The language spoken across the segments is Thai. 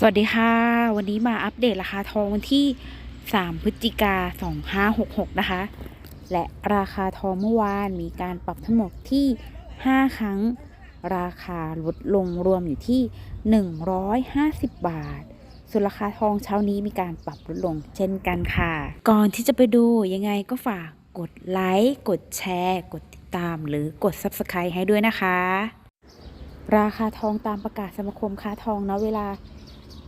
สวัสดีค่ะ วันนี้มาอัปเดตราคาทองวันที่ 3 พฤศจิกา 2566 นะคะ และราคาทองเมื่อวานมีการปรับทั้งหมดที่ 5 ครั้ง ราคาลดลงรวมอยู่ที่ 150 บาท ส่วนราคาทองเช้านี้มีการปรับลดลงเช่นกันค่ะ ก่อนที่จะไปดูยังไงก็ฝากกดไลค์ กดแชร์ กดติดตามหรือกด Subscribe ให้ด้วยนะคะ ราคาทองตามประกาศสมาคมค้าทองณเวลา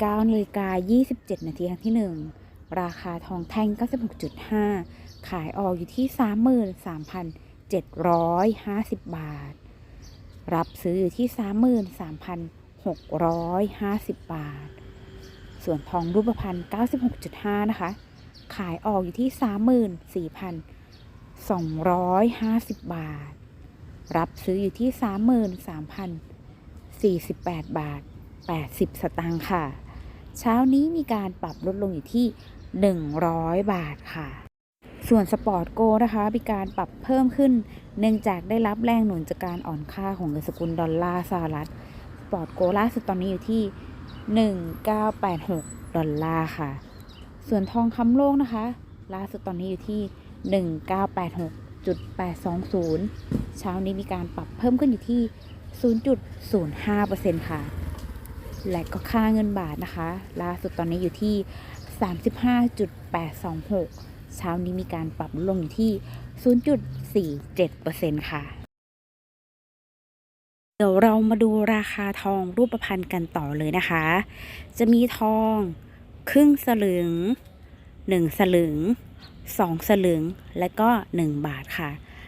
9นาฬิกา27 นาทีครั้งที่ 1 ราคาทองแท่ง 96.5 ขายออกอยู่ที่ 33,750 บาท รับซื้ออยู่ที่ 33,650 บาท ส่วนทองรูปพรรณ96.5 นะคะ ขายออกอยู่ที่ 34,250 บาท รับซื้ออยู่ที่ 33,048 บาท 80 สตางค์ค่ะ เช้านี้มีการปรับลดลงอยู่ที่ 100 บาทค่ะ ส่วนสปอร์ตโกนะคะมีการปรับเพิ่มขึ้น เนื่องจากได้รับแรงหนุนจากการอ่อนค่าของเงินสกุลดอลลาร์สหรัฐสปอร์ตโกล่าสุดตอนนี้อยู่ที่ 1986 ดอลลาร์ค่ะ ส่วนทองคำโลกนะคะ ล่าสุดตอนนี้อยู่ที่ 1986.820 เช้านี้มีการปรับเพิ่มขึ้นอยู่ที่ 0.05%ค่ะ และก็ค่าเงินบาทนะคะ ล่าสุดตอนนี้อยู่ที่ 35.826 เช้านี้มีการปรับลงอยู่ที่ 0.47%ค่ะ เดี๋ยวเรามาดูราคาทองรูปพรรณกันต่อเลยนะคะ จะมีทองครึ่งสลึง 1 สลึง 2 สลึง และก็ 1 บาทค่ะ